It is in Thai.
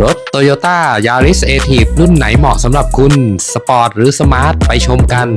รถ Toyota Yaris a t i v รุ่นไหนเหมาะสำหรับคุณ สปอร์ตหรือสมาร์ท ไปชมกัน